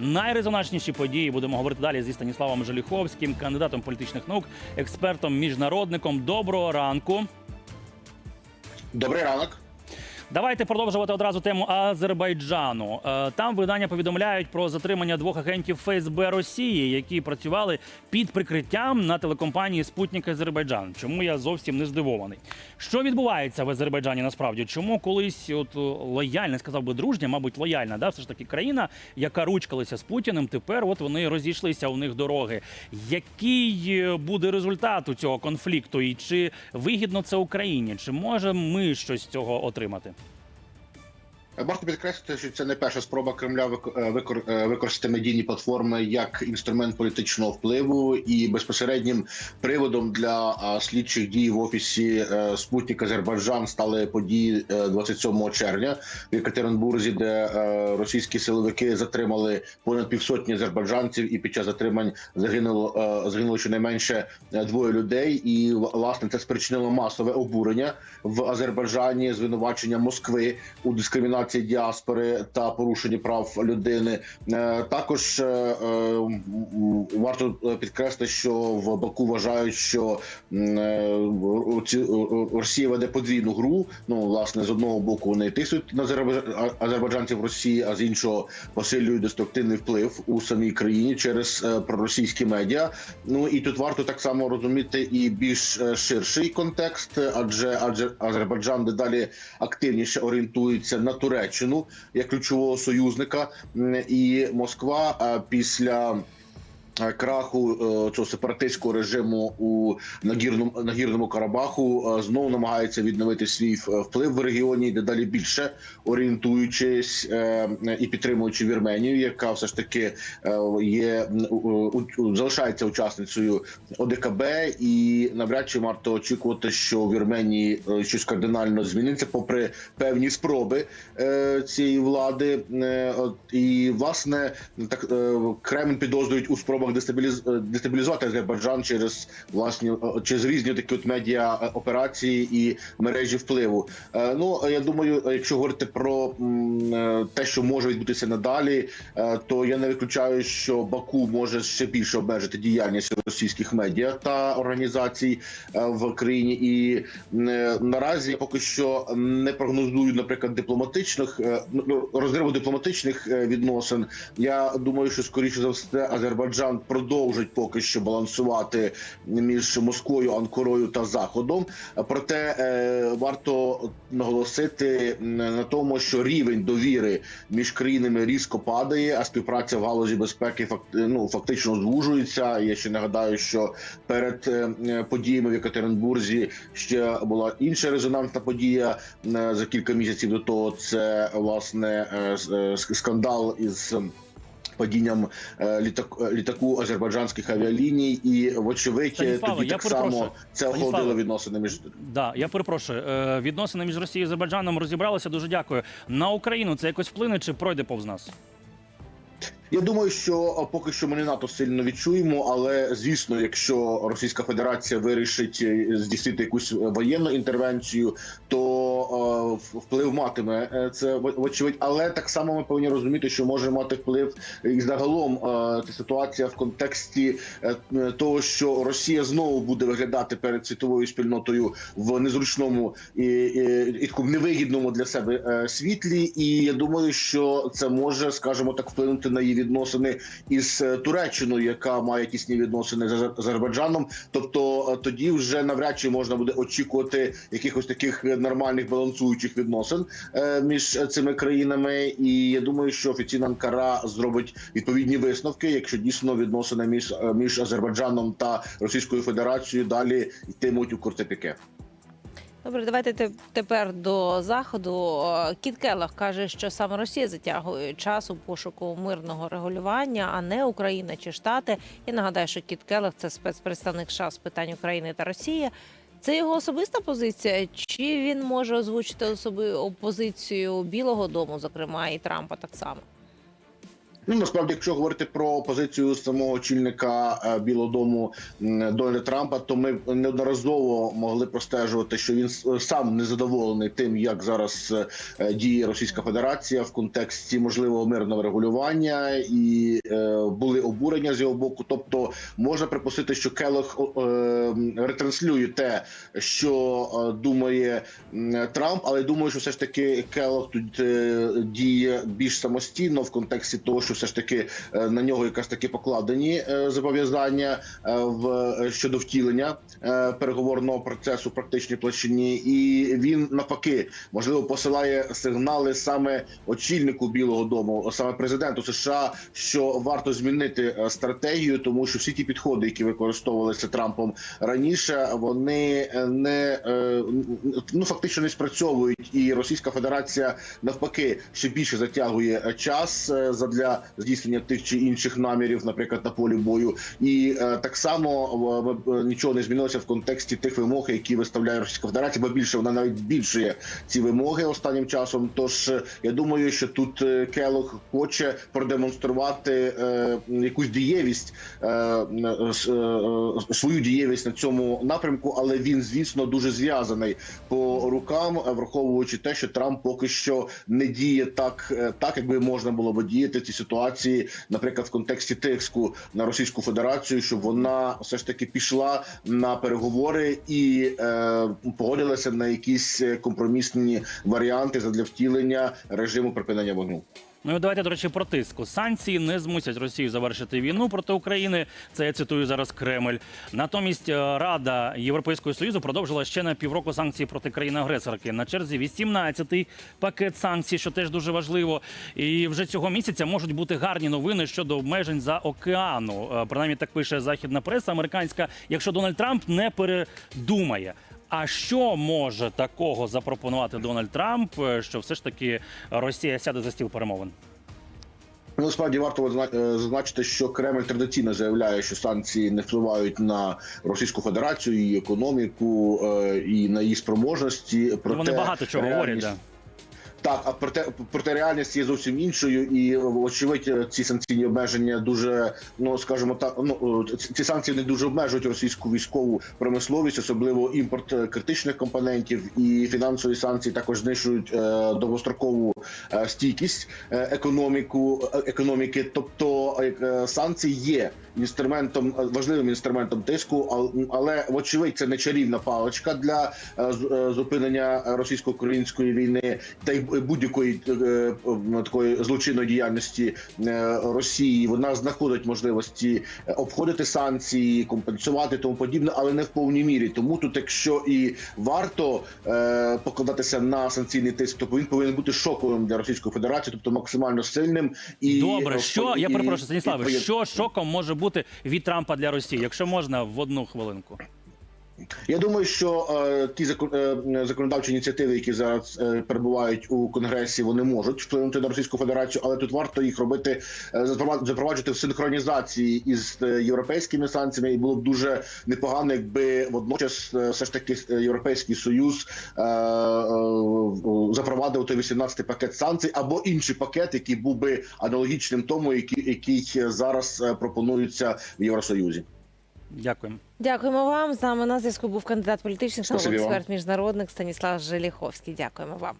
найрезонансніші події. Будемо говорити далі зі Станіславом Желіховським, кандидатом політичних наук, експертом, міжнародником. Доброго ранку. Добрий ранок. Давайте продовжувати одразу тему Азербайджану. Е, Там видання повідомляють про затримання двох агентів ФСБ Росії, які працювали під прикриттям на телекомпанії Спутник Азербайджан. Чому я зовсім не здивований? Що відбувається в Азербайджані насправді? Чому колись от е, лояльна, сказав би дружня, мабуть, лояльна, да, все ж таки країна, яка ручкалася з Путіним, тепер от вони розійшлися у них дороги. Який е, буде результат у цього конфлікту? І чи вигідно це Україні? Чи можемо ми щось з цього отримати? Варто підкреслити, що це не перша спроба Кремля е, е, використати медійні платформи як інструмент політичного впливу і безпосереднім приводом для слідчих дій в офісі е, Спутник Азербайджан стали події е, 27 червня в Єкатеринбурзі, де російські силовики затримали понад півсотні азербайджанців, і під час затримань загинуло загинуло щонайменше двоє людей. І власне це спричинило масове обурення в Азербайджані, звинувачення Москви у дискримінації діаспори та порушенні прав людини. Е, Також е, е, варто підкреслити, що в Баку вважають, що Росія веде подвійну гру. Ну власне з одного боку вони тиснуть на азербайджа- азербайджанців Росії, а з іншого посилюють деструктивний вплив у самій країні через проросійські медіа. Ну і тут варто так само розуміти і більш ширший контекст, адже адже Азербайджан дедалі активніше орієнтується на Туреччину як ключового союзника, і Москва після. Е, Краху е, цього сепаратистського режиму у нагірному нагірному Карабаху е, знову намагається відновити свій вплив в регіоні, дедалі більше орієнтуючись і підтримуючи Вірменію, яка все ж таки є залишається учасницею ОДКБ, і навряд чи варто очікувати, що в Вірменії щось кардинально зміниться, попри певні спроби цієї влади. І власне так Кремль підозрюють у спробах дестабіліз... е, дестабілізувати Азербайджан через власні е, через різні такі от медіа е, операції і мережі впливу. Ну я думаю, якщо говорити про те, що може відбутися надалі, то я не виключаю, що Баку може ще більше обмежити діяльність російських медіа та організацій в країні. І наразі поки що не прогнозую, наприклад, дипломатичних е, ну, розриву дипломатичних відносин. Я думаю, що скоріше за все Азербайджан продовжить поки що балансувати між Москвою, Анкорою та Заходом. Проте е, варто наголосити на тому, що рівень довіри між країнами різко падає, а співпраця в галузі безпеки ну, фактично звужується. Я ще нагадаю, що перед е, подіями в Екатеринбурзі ще була інша резонансна подія е, за кілька місяців до того. Це власне скандал із. Падінням е, літак, е, літаку азербайджанських авіаліній, і вочевидь Станіславе, тоді так само це охолодило відносини між Да, я перепрошую. Е, Відносини між Росією і Азербайджаном розібралися. Дуже дякую. На Україну це якось вплине чи пройде повз нас? Я думаю, що поки що ми не надто сильно відчуємо, але звісно, якщо Російська Федерація вирішить здійснити якусь воєнну інтервенцію, то вплив матиме е, це вочевидь. Але так само ми повинні розуміти, що може мати вплив і загалом е, ситуація в контексті е, того, що Росія знову буде виглядати перед світовою спільнотою в незручному і, і, і такому невигідному для себе світлі. І я думаю, що це може, скажімо так, вплинути на її відносини із Туреччиною, яка має тісні відносини з Азербайджаном. Тобто тоді вже навряд чи можна буде очікувати якихось таких нормальних балансуючих відносин е, між цими країнами. І я думаю, що офіційна Анкара зробить відповідні висновки, якщо дійсно відносини між, е, між Азербайджаном та Російською Федерацією далі йтимуть у куртепіке. Добре, давайте тепер до заходу. Е, Кіт Келлах каже, що саме Росія затягує час у пошуку мирного регулювання, а не Україна чи Штати. Я нагадаю, що Кіт Келлах – це спецпредставник США з питань України та Росії. Це його особиста позиція, чи він може озвучити особи позицію Білого Дому, зокрема і Трампа так само? Ну насправді, якщо говорити про позицію самого очільника е, Білого Дому Дональда Трампа, то ми неодноразово могли простежувати, що він с- сам незадоволений тим, як зараз е, діє Російська Федерація в контексті можливого мирного регулювання, і е, були обурення з його боку. Тобто можна припустити, що Келох е, ретранслює те, що е, думає Трамп, але думаю, що все ж таки Келох тут е, діє більш самостійно в контексті того, що все ж таки е, на нього якраз таки покладені е, зобов'язання е, в щодо втілення переговорного процесу в практичній площині, і він навпаки можливо посилає сигнали саме очільнику Білого Дому, саме президенту США, що варто змінити стратегію, тому що всі ті підходи, які використовувалися Трампом раніше, вони не ну фактично не спрацьовують, і Російська Федерація навпаки ще більше затягує час задля здійснення тих чи інших намірів, наприклад, на полі бою. І е, так само е, нічого не змінилося в контексті тих вимог, які виставляє Російська Федерація, бо більше вона навіть збільшує ці вимоги останнім часом. Тож е, я думаю, що тут Келох хоче продемонструвати якусь дієвість, свою дієвість на цьому напрямку, але він, звісно, дуже зв'язаний по рукам, враховуючи те, що Трамп поки що не діє так, так якби можна було би діяти в цій ситуації, наприклад, в контексті тиску на Російську Федерацію, щоб вона все ж таки пішла на переговори і е, погодилася на якісь е, компромісні варіанти для втілення режиму припинення вогню. Ну і давайте, до речі, про тиску. Санкції не змусять Росію завершити війну проти України. Це я цитую зараз Кремль. Натомість е, Рада Європейського союзу продовжила ще на півроку санкції проти країни-агресорки. На черзі 18-й пакет санкцій, що теж дуже важливо. І вже цього місяця можуть бути гарні новини щодо обмежень за океану. Е, Принаймні так пише західна преса американська. Якщо Дональд Трамп не передумає. А що може такого запропонувати Дональд Трамп, е, що все ж таки Росія сяде за стіл перемовин? Ну, Насправді варто е, зазначити, що Кремль традиційно заявляє, що санкції не впливають на Російську Федерацію, її економіку е, і на її спроможності. Проте Вони багато чого говорять. Да. Так, а проте проте реальність є зовсім іншою, і очевидь, ці санкційні обмеження дуже ну скажімо так. Ну ці- ці санкції не дуже обмежують російську військову промисловість, особливо імпорт критичних компонентів і фінансові санкції також знищують е, довгострокову е, стійкість е, економіку е, економіки. Тобто е, санкції є інструментом е, важливим інструментом тиску, ал- але вочевидь це не чарівна паличка для е, е, зупинення російсько-української війни та й будь-якої е, такої злочинної діяльності е, Росії. Вона знаходить можливості е, обходити санкції, компенсувати тому подібне, але не в повній мірі. Тому тут, якщо і варто покладатися на санкційний тиск, то він повинен бути шоковим для Російської Федерації, тобто максимально сильним і Добре, що і- я перепрошую, Станіславе, і- що шоком може бути від Трампа для Росії, якщо можна в одну хвилинку? Я думаю, що е, ті е, законодавчі ініціативи, які зараз е, перебувають у конгресі, вони можуть вплинути на Російську Федерацію, але тут варто їх робити е, запроваджувати в синхронізації із е, європейськими санкціями. І було б дуже непогано, якби водночас е, все ж таки е, європейський союз е, е, запровадив той 18-й пакет санкцій або інший пакет, який був би аналогічним тому, який, який зараз пропонується в Євросоюзі. Дякуємо. Дякуємо вам. З нами на зв'язку був кандидат політичних наук, експерт міжнародник Станіслав Желіховський. Дякуємо вам.